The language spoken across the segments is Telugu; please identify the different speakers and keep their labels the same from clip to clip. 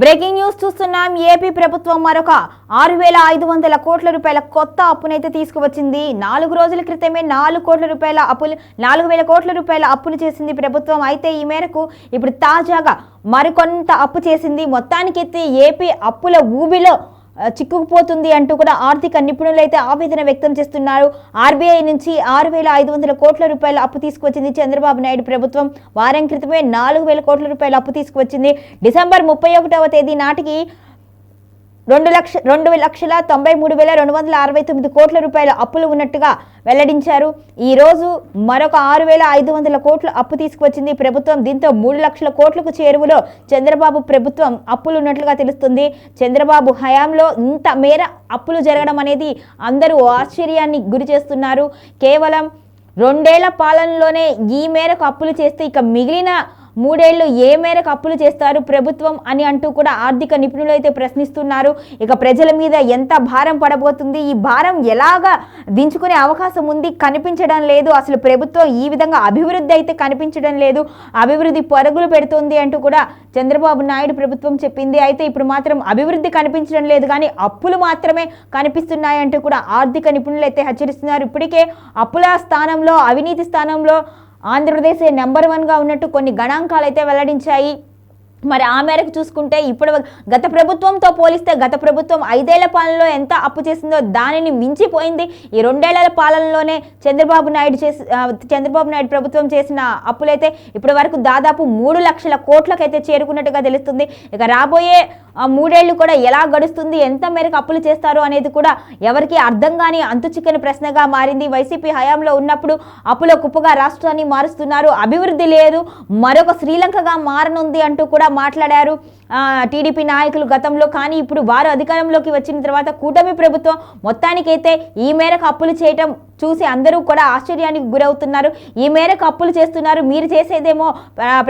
Speaker 1: బ్రేకింగ్ న్యూస్ చూస్తున్నాం. ఏపీ ప్రభుత్వం మరొక ఆరు వేల ఐదు వందల కోట్ల రూపాయల కొత్త అప్పునైతే తీసుకువచ్చింది. నాలుగు రోజుల క్రితమే నాలుగు కోట్ల రూపాయల అప్పులు నాలుగు వేల కోట్ల రూపాయల అప్పులు చేసింది ప్రభుత్వం. అయితే ఈ మేరకు ఇప్పుడు తాజాగా మరికొంత అప్పు చేసింది. మొత్తానికైతే ఏపీ అప్పుల ఊబిలో చిక్కుకుపోతుంది అంటూ కూడా ఆర్థిక నిపుణులు అయితే ఆవేదన వ్యక్తం చేస్తున్నారు. ఆర్బీఐ నుంచి ఆరు వేల ఐదు వందల కోట్ల రూపాయల అప్పు తీసుకువచ్చింది చంద్రబాబు నాయుడు ప్రభుత్వం. వారం క్రితమే నాలుగు వేల కోట్ల రూపాయల అప్పు తీసుకువచ్చింది. డిసెంబర్ ముప్పై ఒకటవ తేదీ నాటికి రెండు లక్ష రెండు లక్షల తొంభై మూడు వేల రెండు వందల అరవై తొమ్మిది కోట్ల రూపాయల అప్పులు ఉన్నట్టుగా వెల్లడించారు. ఈరోజు మరొక ఆరు వేల ఐదు వందల కోట్ల అప్పు తీసుకువచ్చింది ప్రభుత్వం. దీంతో మూడు లక్షల కోట్లకు చేరువలో చంద్రబాబు ప్రభుత్వం అప్పులు ఉన్నట్లుగా తెలుస్తుంది. చంద్రబాబు హయాంలో ఇంత మేర అప్పులు జరగడం అనేది అందరూ ఆశ్చర్యాన్ని గురి చేస్తున్నారు. కేవలం రెండేళ్ళ పాలనలోనే ఈ మేరకు అప్పులు చేస్తే ఇక మిగిలిన మూడేళ్ళు ఏ మేరకు అప్పులు చేస్తారు ప్రభుత్వం అని అంటూ కూడా ఆర్థిక నిపుణులు అయితే ప్రశ్నిస్తున్నారు. ఇక ప్రజల మీద ఎంత భారం పడబోతుంది? ఈ భారం ఎలాగా దించుకునే అవకాశం ఉంది? కనిపించడం లేదు. అసలు ప్రభుత్వం ఈ విధంగా అభివృద్ధి అయితే కనిపించడం లేదు. అభివృద్ధి పరుగులు పెడుతుంది అంటూ కూడా చంద్రబాబు నాయుడు ప్రభుత్వం చెప్పింది. అయితే ఇప్పుడు మాత్రం అభివృద్ధి కనిపించడం లేదు. కానీ అప్పులు మాత్రమే కనిపిస్తున్నాయి అంటూ కూడా ఆర్థిక నిపుణులు అయితే హెచ్చరిస్తున్నారు. ఇప్పటికే అప్పుల స్థానంలో అవినీతి స్థానంలో ఆంధ్రప్రదేశ్ నెంబర్ వన్గా ఉన్నట్టు కొన్ని గణాంకాలు అయితే వెల్లడించాయి. మరి ఆ మేరకు చూసుకుంటే ఇప్పుడు గత ప్రభుత్వంతో పోలిస్తే గత ప్రభుత్వం ఐదేళ్ళ పాలనలో ఎంత అప్పు చేసిందో దానిని మించిపోయింది. ఈ రెండేళ్ళ పాలనలోనే చంద్రబాబు నాయుడు చేసి చంద్రబాబు నాయుడు ప్రభుత్వం చేసిన అప్పులైతే ఇప్పటి వరకు దాదాపు మూడు లక్షల కోట్లకైతే చేరుకున్నట్టుగా తెలుస్తుంది. ఇక రాబోయే ఆ, మూడేళ్ళు కూడా ఎలా గడుస్తుంది ఎంత మేరకు అప్పులు చేస్తారు అనేది కూడా ఎవరికి అర్థం కాని అంతు చిక్కని ప్రశ్నగా మారింది. వైసీపీ హయాంలో ఉన్నప్పుడు అప్పుల కుప్పగా రాష్ట్రాన్ని మారుస్తున్నారు. అభివృద్ధి లేదు మరొక శ్రీలంకగా మారనుంది అంటూ కూడా మాట్లాడారు. టీడీపీ నాయకులు గతంలో. కానీ ఇప్పుడు వారు అధికారంలోకి వచ్చిన తర్వాత కూటమి ప్రభుత్వం మొత్తానికైతే ఈ మేరకు అప్పులు చేయటం చూసి అందరూ కూడా ఆశ్చర్యానికి గురవుతున్నారు. ఈ మేరకు అప్పులు చేస్తున్నారు. మీరు చేసేదేమో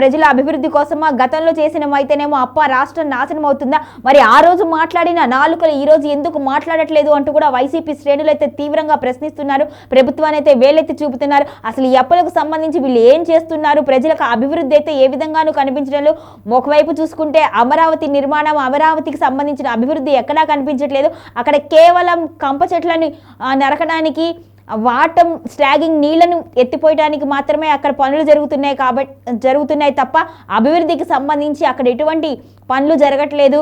Speaker 1: ప్రజల అభివృద్ధి కోసమా? గతంలో చేసిన అయితేనేమో అప్ప రాష్ట్రం నాశనం అవుతుందా? మరి ఆ రోజు మాట్లాడిన నాలుకలు ఈ రోజు ఎందుకు మాట్లాడట్లేదు అంటూ కూడా వైసీపీ శ్రేణులు అయితే తీవ్రంగా ప్రశ్నిస్తున్నారు. ప్రభుత్వాన్ని అయితే వేలెత్తి చూపుతున్నారు. అసలు ఈ అప్పులకు సంబంధించి వీళ్ళు ఏం చేస్తున్నారు? ప్రజలకు అభివృద్ధి అయితే ఏ విధంగానూ కనిపించడం లేదు ఒకవైపు చూసుకుంటే అమరావతి నిర్మాణం అమరావతికి సంబంధించిన అభివృద్ధి ఎక్కడా కనిపించట్లేదు. అక్కడ కేవలం కంప చెట్లను నరకడానికి వాటం స్టాగింగ్ నీళ్ళను ఎత్తిపోయడానికి మాత్రమే అక్కడ పనులు జరుగుతున్నాయి కాబట్టి జరుగుతున్నాయి తప్ప అభివృద్ధికి సంబంధించి అక్కడ ఎటువంటి పనులు జరగట్లేదు.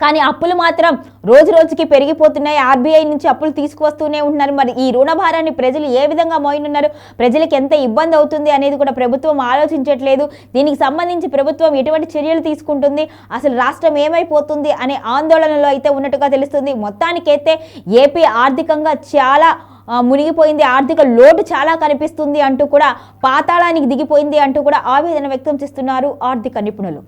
Speaker 1: కానీ అప్పులు మాత్రం రోజు రోజుకి పెరిగిపోతున్నాయి. ఆర్బీఐ నుంచి అప్పులు తీసుకువస్తూనే ఉంటున్నారు. మరి ఈ రుణభారాన్ని ప్రజలు ఏ విధంగా మోయనున్నారు? ప్రజలకు ఎంత ఇబ్బంది అవుతుంది అనేది కూడా ప్రభుత్వం ఆలోచించట్లేదు. దీనికి సంబంధించి ప్రభుత్వం ఎటువంటి చర్యలు తీసుకుంటుంది? అసలు రాష్ట్రం ఏమైపోతుంది? అనే ఆందోళనలో అయితే ఉన్నట్టుగా తెలుస్తుంది. మొత్తానికైతే ఏపీ ఆర్థికంగా చాలా మునిగిపోయింది. ఆర్థిక లోటు చాలా కనిపిస్తుంది అంటూ కూడా పాతాళానికి దిగిపోయింది అంటూ కూడా ఆవేదన వ్యక్తం చేస్తున్నారు ఆర్థిక నిపుణులు.